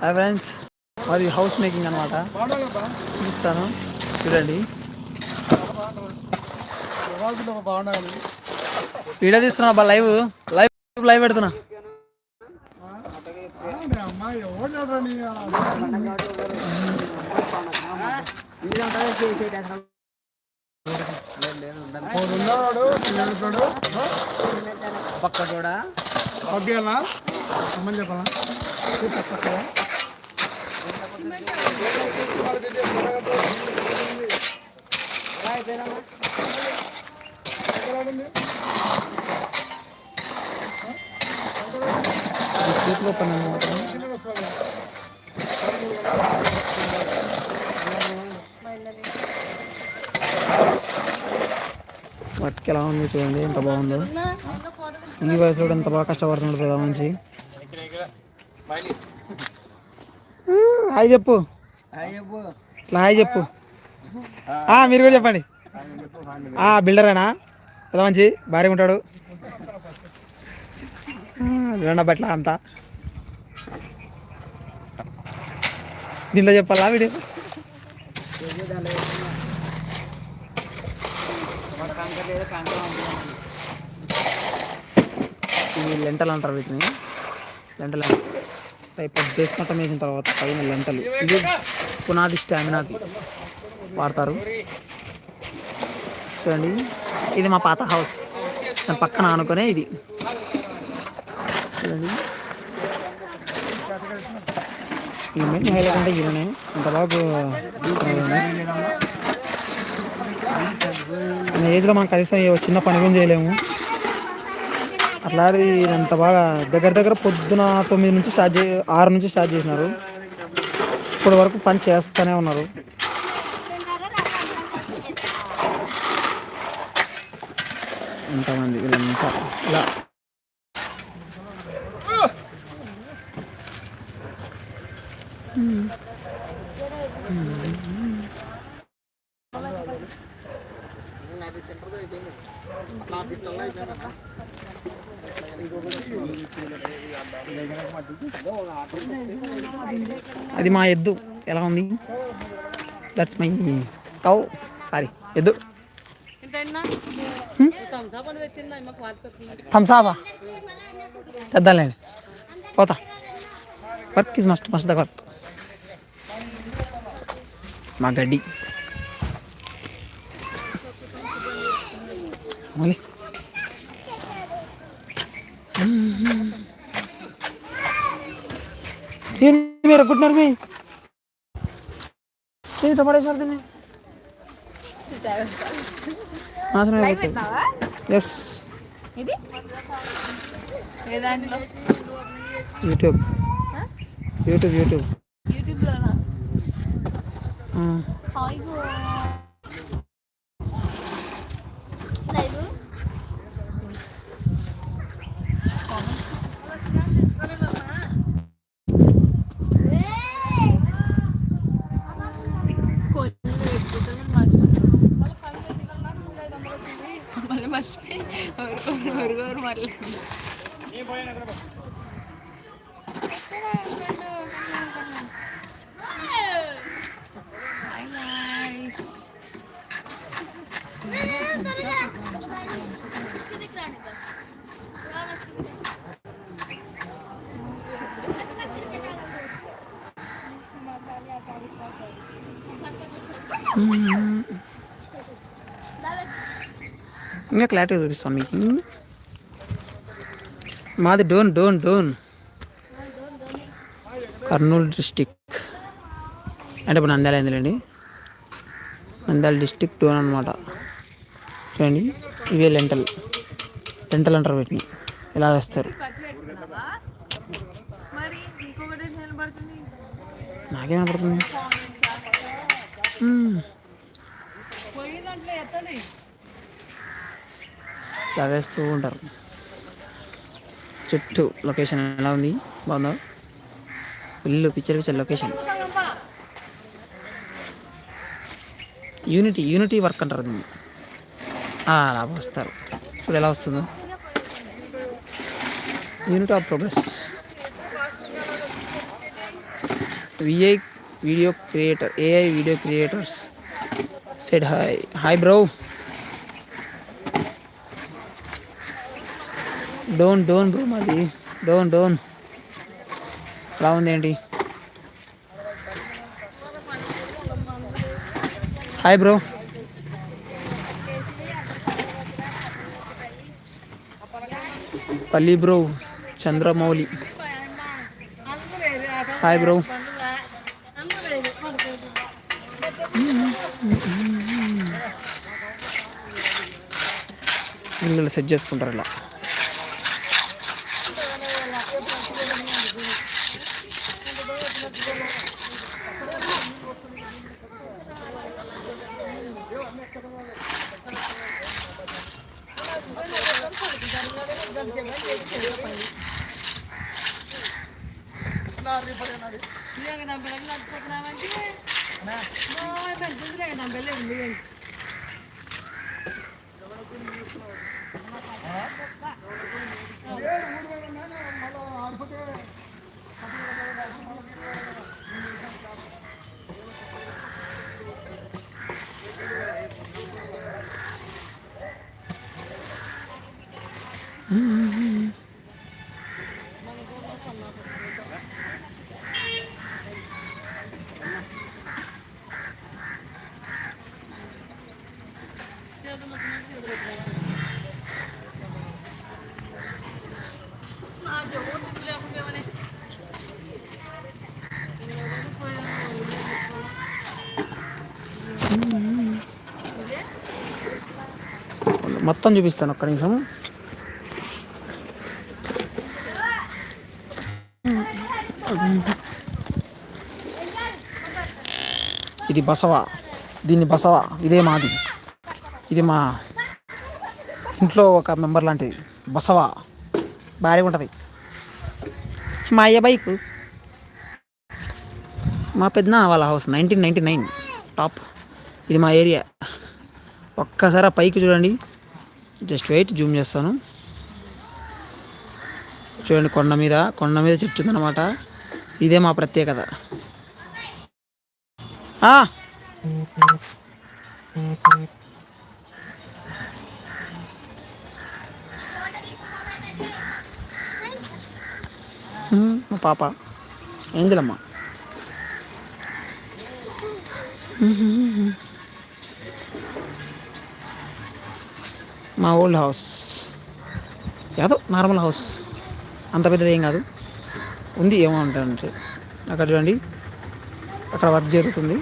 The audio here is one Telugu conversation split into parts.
Hi friends. అది హౌస్ మేకింగ్ అనమాట చూస్తాను. చూడండి. వీడియో తీస్తున్నా బా లైవ్. లైవ్ లైవ్ పెడుతున్నా. పక్క చూడా చేతిలో పని ఎలా ఉంది చూడండి ఎంత బాగుందో. ఈ వయసులో కూడా ఎంత బాగా కష్టపడుతున్నాడు పెద్ద మంచి హాయ్ చెప్పు. హాయ్ చెప్పు. ఆ, మీరు కూడా చెప్పండి. బిల్డరేనా పెద్ద మంచి భారీగా ఉంటాడు. రెండు బట్ల అంతా. దీంట్లో చెప్పాలా వీడియో ఇవి లెంటలు అంటారు వీటిని. లెంటలు టైప్ చేసుకుంటాం వేసిన తర్వాత పైన లెంటలు. ఇది పునాది స్టామినాది వాడతారు. చూడండి ఇది మా పాత హౌస్. దాని పక్కన ఆనుకునే ఇది. చూడండి. హైలైట్ అంటే ఈయననే. అంత బాగా మన ఏజ్లో మనం కనీసం చిన్న పని కూడా చేయలేము. అట్లాంటిది అంత బాగా దగ్గర దగ్గర పొద్దున తొమ్మిది నుంచి స్టార్ట్ చే ఆరు నుంచి స్టార్ట్ చేసినారు. ఇప్పటి వరకు పని చేస్తూనే ఉన్నారు. ఎంతమంది వీళ్ళంతా ఇలా అది మా ఎద్దు. ఎలా ఉంది? దట్స్ మై కౌ సారీ ఎద్దు. Hmm? థమ్సాబా పెద్దలేండి పోతా. Work is must must the work మా గడ్డి. మళ్ళీ. Hmm. Hmm. మీరు గుడ్ మీ ఏంటి పడేసారు దీన్ని? ఎస్ ఇది? యూట్యూబ్ యూట్యూబ్ యూట్యూబ్ యూట్యూబ్లోనా Mm-hmm. ఇంకా క్లారిటీ చూపిస్తాం మీకు. మాది డోన్ డోన్ డోన్. కర్నూలు డిస్టిక్. అంటే ఇప్పుడు నంద్యాల అయిందిలేండి నంద్యాల డిస్టిక్ డోన్ అనమాట చూడండి ఇవే లెంటల్ లెంటల్ అంటారు వీటిని. ఇలా వేస్తారు? నాకేం పడుతుంది లాగేస్తూ ఉంటారు. చుట్టూ లొకేషన్ ఎలా ఉంది? బాగుందా? ఇల్లు picture picture location. Unity unity work అంటారు దీన్ని. ఆ, అలా వస్తారు. ఇప్పుడు ఎలా వస్తుందో. Unit of progress. VI video creator AI video creators said hi hi bro Dhone Dhone bro మాది డోన్ డోన్. ఎలా ఉంది హాయ్ బ్రో పల్లి బ్రో చంద్రమౌళి. హాయ్ బ్రో వీళ్ళు సెట్ చేసుకుంటారు ఇలా. Yang nambah lagi nanti kenapa sih? Nah, mau yang berdua yang nambah lagi. మొత్తం చూపిస్తాను ఒక్క నిమిషం ఇది బసవ. దీన్ని బసవ. ఇదే మాది. ఇది మా ఇంట్లో ఒక మెంబర్ లాంటిది. బసవ. భారీగా ఉంటుంది. మా అయ్య బైక్. మా పెద్ద వాళ్ళ house nineteen ninety nine. Top ఇది మా ఏరియా. ఒక్కసారి ఆ పైకి చూడండి. జస్ట్ వెయిట్ జూమ్ చేస్తాను. చూడండి కొండ మీద. కొండ మీద చెట్టు ఉందన్నమాట. ఇదే మా ప్రత్యేకత. పాప. ఏందిలమ్మా? మా ఓల్డ్ హౌస్. ఏదో నార్మల్ హౌస్. అంత పెద్దది ఏం కాదు. ఉంది ఏమో అంటే అక్కడ చూడండి. అక్కడ వర్క్ జరుగుతుంది.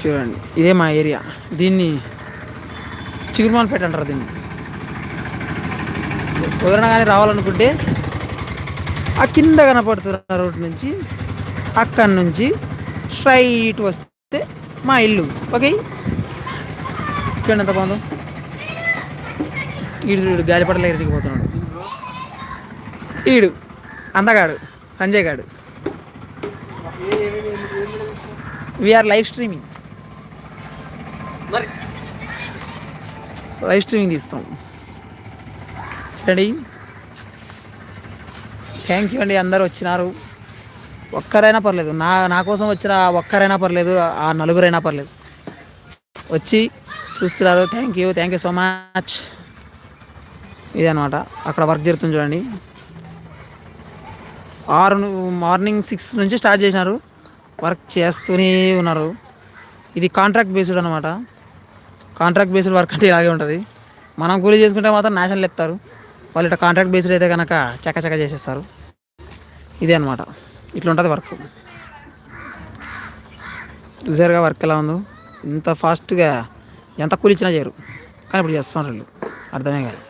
చూడండి ఇదే మా ఏరియా. దీన్ని చిగురుమాలపేట అంటారు దీన్ని. ఎవరైనా కానీ రావాలనుకుంటే ఆ కింద కనపడుతున్న రోడ్ నుంచి అక్కడి నుంచి స్ట్రైట్ వస్తే మా ఇల్లు. ఓకే? చూడండి ఎంత బాగుందో. ఈడు చూడు గాలిపటల ఎక్కడికి పోతున్నాడు. ఈడు అందగాడు సంజయ్ గాడు. వీఆర్ లైవ్ స్ట్రీమింగ్ మరి లైవ్ స్ట్రీమింగ్ తీస్తాం. చూడండి థ్యాంక్ యూ అండి అందరు వచ్చినారు. ఒక్కరైనా పర్లేదు. నా నా కోసం వచ్చిన ఒక్కరైనా పర్లేదు ఆ నలుగురైనా పర్లేదు. వచ్చి చూస్తున్నారు. Thank you thank you so much ఇదే అనమాట అక్కడ వర్క్ జరుగుతుంది చూడండి. ఆరు మార్నింగ్ సిక్స్ నుంచి స్టార్ట్ చేసినారు. వర్క్ చేస్తూనే ఉన్నారు. ఇది కాంట్రాక్ట్ బేస్డ్ అనమాట కాంట్రాక్ట్ బేస్డ్ వర్క్ అంటే ఇలాగే ఉంటుంది. మనం కూలీ చేసుకుంటే మాత్రం నేషనల్ ఎత్తారు వాళ్ళు ఇట్లా కాంట్రాక్ట్ బేస్డ్ అయితే కనుక చక్క చక్క చేసేస్తారు. ఇదే అనమాట ఇట్లా ఉంటుంది వర్క్. చూసారుగా వర్క్ ఎలా ఉందో? ఇంత ఫాస్ట్గా ఎంత కూలి ఇచ్చినా చేయరు. కానీ ఇప్పుడు చేస్తున్నారు వీళ్ళు. అర్థమే కాదు.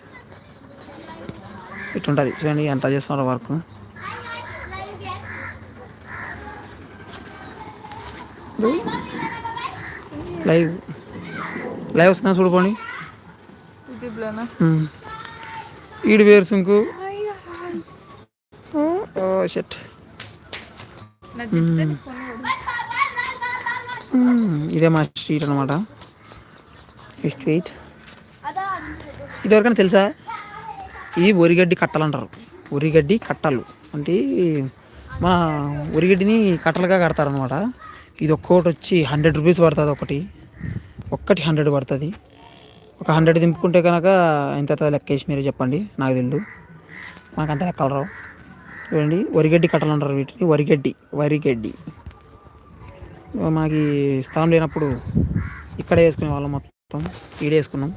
ఇట్లుంటుంది. చూడండి ఎంత చేస్తున్నారు వర్క్. లైవ్. లైవ్ వస్తుందా చూడుకోండి. ఈడు వేరు సుంకు. ఓ షట్ ఇదే మా స్ట్రీట్ అనమాట ఈ స్ట్రీట్ ఇది ఎవరికైనా తెలుసా? ఇది ఒరిగడ్డి కట్టలు అంటారు. ఒరిగడ్డి కట్టలు. అంటే మన ఉరిగడ్డిని కట్టలుగా కడతారనమాట ఇది ఒక్కొక్కటి వచ్చి హండ్రెడ్ రూపీస్ పడుతుంది ఒకటి. ఒక్కటి హండ్రెడ్ పడుతుంది. ఒక హండ్రెడ్ దింపుకుంటే కనుక ఎంత లెక్కేసి లెక్క వేసి మీరు చెప్పండి నాకు తెలియదు మాకు అంత లెక్కలు రావు. చూడండి వరిగడ్డి కట్టలు అంటారు వీటిని. వరిగడ్డి వరిగడ్డి. మాకు స్థానం స్థలం లేనప్పుడు ఇక్కడ వేసుకునే వాళ్ళం మొత్తం. ఈడేసుకున్నాం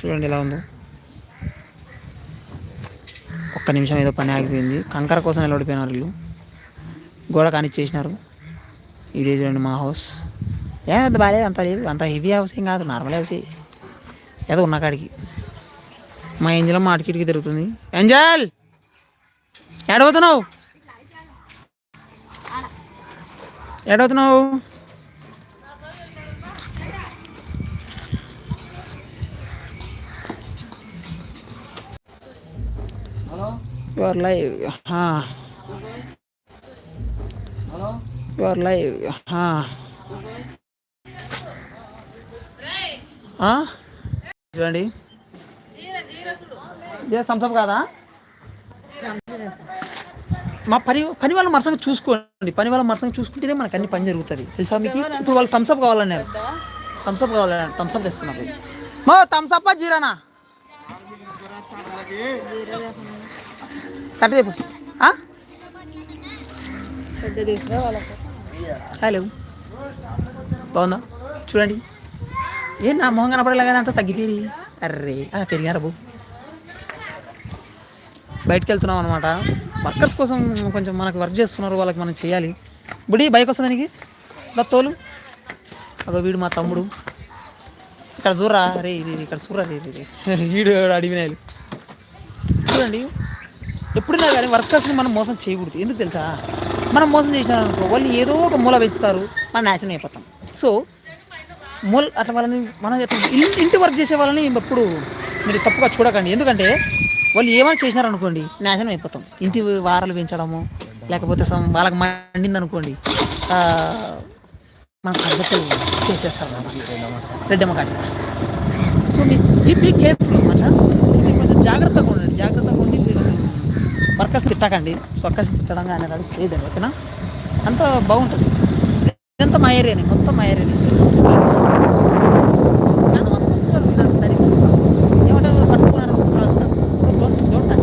చూడండి ఎలా ఉందో. ఒక్క నిమిషం ఏదో పని ఆగిపోయింది. కంకర కోసం నిలబడిపోయినారు వీళ్ళు. గోడ కానిచ్చేసినారు. ఇదే చూడండి మా హౌస్. ఏ అంత బాగాలేదు అంత లేదు. అంత హెవీ హౌస్ ఏం కాదు నార్మల్ హౌస్. ఏదో ఉన్న కాడికి. మా ఏంజల్ మా అటుకిటికి తిరుగుతుంది. ఏంజల్! ఏడవుతున్నావు ఎడవుతున్నావు you are live you are live చూడండి. సంసప్ కాదా? మా పని పని వాళ్ళ మరసంగా చూసుకోండి. పని వాళ్ళ మరసంగా చూసుకుంటేనే మనకు అన్ని పని జరుగుతుంది. తెలుసా మీకు? ఇప్పుడు వాళ్ళు థమ్స్అప్ కావాలన్నారు థమ్స్అప్ కావాలన్నారు థమ్స్అప్ తెస్తున్నా పోయి. మా థమ్స్అప్ జీరానా? కట్ రేపు హలో. బాగుందా? చూడండి. ఏ నా మొహం కనపడేలాగానే అంత తగ్గిపోయి అర్రే ఆ, పెరిగారా బాబు. బయటకు వెళ్తున్నాం అనమాట వర్కర్స్ కోసం కొంచెం మనకు వర్క్ చేస్తున్నారు వాళ్ళకి మనం చేయాలి. బుడి బైక్ వస్తుంది దానికి దత్తోలు అదో వీడు మా తమ్ముడు. ఇక్కడ చూడరా? రే ఇది ఇక్కడ చూడరా? రే ఇది వీడు అడిగినాయి చూడండి. ఎప్పుడైనా కానీ వర్కర్స్ని మనం మోసం చేయకూడదు. ఎందుకు తెలుసా? మనం మోసం చేసినారనుకో వాళ్ళు ఏదో ఒక మూల పెంచుతారు మనం నాశనం అయిపోతాం. సో మూల అట్లా వాళ్ళని మనం ఇంటి ఇంటి వర్క్ చేసే వాళ్ళని ఎప్పుడు మీరు తప్పుగా చూడకండి. ఎందుకంటే వాళ్ళు ఏమైనా చేసినారనుకోండి నాశనం అయిపోతాం. ఇంటి వారాలు పెంచడము లేకపోతే some వాళ్ళకి మండింది అనుకోండి మనకు చేసేస్తారు రెడ్డమ్మ కాడ సో మీ బీ కేర్ఫుల్ అనమాట కొంచెం జాగ్రత్తగా ఉండండి. జాగ్రత్తగా వర్కర్స్ తిట్టకండి. వర్కర్స్ తిట్టడం కానీ అలాంటి చేయదండి ఓకేనా? అంత బాగుంటుంది. ఇదంతా మా ఏరియానే మొత్తం మా ఏరియానే.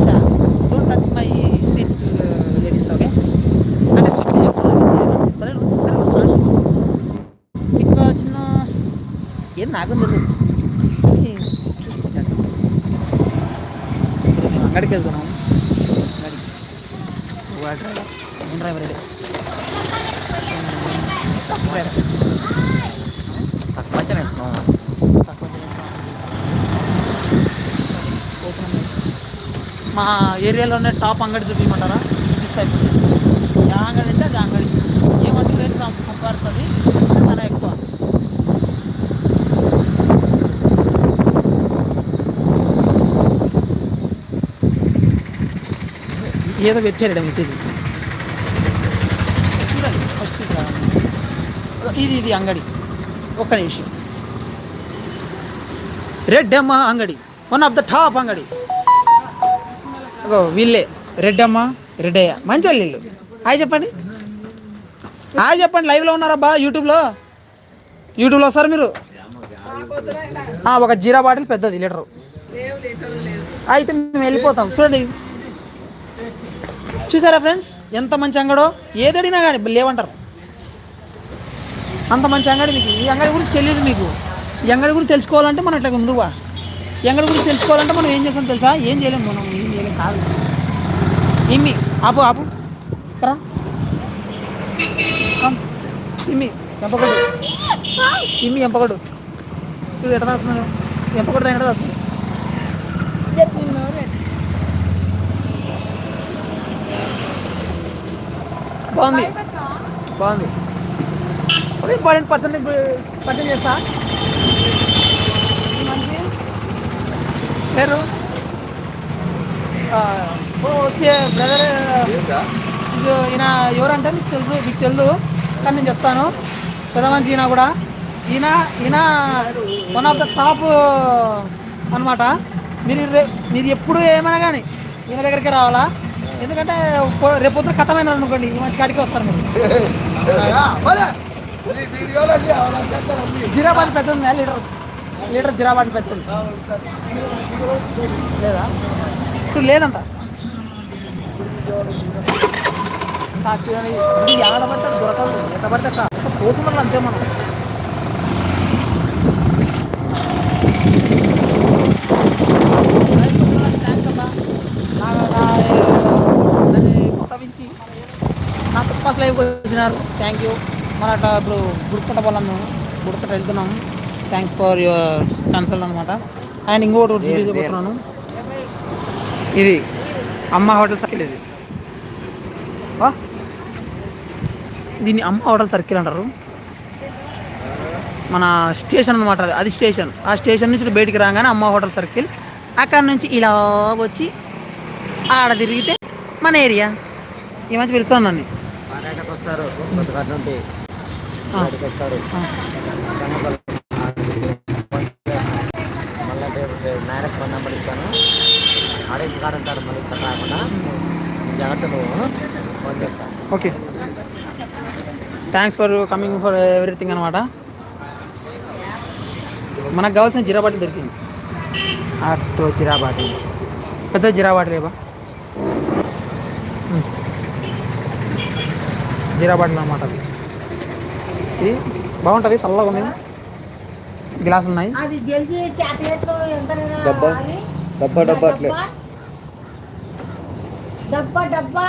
చాలా స్ట్రీట్ లేడీస్ ఓకే చిన్న ఏం నాకు తెలియదు చూసుకుంటాను వెళ్తున్నాం. డ్రైవర్ ఏం డ్రైవర్ ఇది డ్రైవర్ తక్కువ అయితే వేస్తున్నాం తక్కువ అయితే వేస్తున్నాం. ఓపెన్ మా ఏరియాలోనే టాప్ అంగడి చూపించమంటారా? మిస్ అయిపోతుంది ఏ అంగడి అంటే అది అంగడి ఏమంటే రేటు సం- సంపాడుతుంది ఏదో పెట్టారు మెసేజ్. చూడండి ఫస్ట్ ఇది ఇది అంగడి. ఒక్క నిమిషం. రెడ్ అమ్మ అంగడి వన్ ఆఫ్ ద టాప్ అంగడి. వీళ్ళే. రెడ్ అమ్మ రెడ్డయ్య. మంచి వాళ్ళు. వీళ్ళు హాయ్ చెప్పండి. హాయ్ చెప్పండి లైవ్లో ఉన్నారబ్బా యూట్యూబ్లో యూట్యూబ్లో వస్తారు మీరు? ఒక జీరా బాటిల్ పెద్దది లీటరు. అయితే మేము వెళ్ళిపోతాం. చూడండి. చూసారా ఫ్రెండ్స్? ఎంత మంచి అంగడో? ఏది అడిగినా కానీ లేవంటారు. అంత మంచి అంగడి మీకు. ఈ అంగడి గురించి తెలియదు మీకు. ఈ అంగడి గురించి తెలుసుకోవాలంటే మనం ఇట్లా ముందుగా ఈ అంగడి గురించి తెలుసుకోవాలంటే మనం ఏం చేస్తాం తెలుసా? ఏం చేయలేము మనం ఏం చేయలేము కాదు. ఇమ్మి ఆపు ఆపు. రా ఇమ్మి ఎంపకడు. ఇమ్మి ఎంపకడు. ఎట్లా తాగుతున్నాను ఎంపకడు ఎక్కడ తాగుతుంది బాగుంది. బాగుంది. ఒక ఇంపార్టెంట్ పర్సన్ పరిచయం చేస్తా. మంచి. పేరు? బ్రదర్ ఈయన ఎవరంటే మీకు తెలుసు మీకు తెలుసు కానీ నేను చెప్తాను. పెద్ద మంచి ఈయన కూడా. ఈయన ఈయన వన్ ఆఫ్ ద టాప్ అనమాట మీరు మీరు ఎప్పుడు ఏమైనా కానీ ఈయన దగ్గరికి రావాలా? ఎందుకంటే రేపు పొద్దున కథమైన అనుకోండి ఈ మంచి కాడికి వస్తారు మీరు. జీరాబాద్ పెద్ద లీటర్. లీటర్ జీరాబాద్ పెద్ద లేదా? సో లేదంట. సాక్షి అని దొరకదు. ఎంత పడితే అట్లా. అంతే మనం థ్యాంక్స్ అబ్బా నా నా- నన్ను కొట్టవించి తుప్పాస్ లైవ్ వచ్చినారు. థ్యాంక్ యూ మన ఇప్పుడు గుడిపట్ట వాళ్ళం మేము. గుడిపట్ట వెళ్తున్నాం. థ్యాంక్స్ ఫర్ యువర్ కన్సల్ట్ అనమాట అండ్ ఇంకోటి వీడియో చెప్తున్నాను ఇది? అమ్మ హోటల్ సర్కిల్ ఇది? దీన్ని అమ్మ హోటల్ సర్కిల్ అంటారు. మన స్టేషన్ అనమాట అది. స్టేషన్. ఆ స్టేషన్ నుంచి బయటికి రాగానే అమ్మ హోటల్ సర్కిల్. అక్కడ నుంచి ఇలా వచ్చి ఆడ తిరిగితే మన ఏరియా. ఈ మధ్య పిలుస్తాను నన్ను. వస్తారు నుండి వస్తారు మళ్ళీ రేపు రేపు మేరకు ఫోన్ నెంబర్ ఇచ్చాను ఆడింటి కాడ ఉంటారు మళ్ళీ ఇక్కడ రాకుండా జాగ్రత్త నువ్వు ఫోన్ చేస్తాను okay. Thanks for coming for everything అనమాట మనకు కావాల్సిన జిరాబాటి దొరికింది. అతో జిరాబాటి పెద్ద జిరాబాటి లేబా జిరాబాటిల్ అనమాట అది ఇది బాగుంటుంది చల్లగా ఉంది గ్లాసులు ఉన్నాయి. అది జల్జీ చాక్లెట్లు ఎంత డబ్బా? డబ్బా డబ్బా. డబ్బా డబ్బా.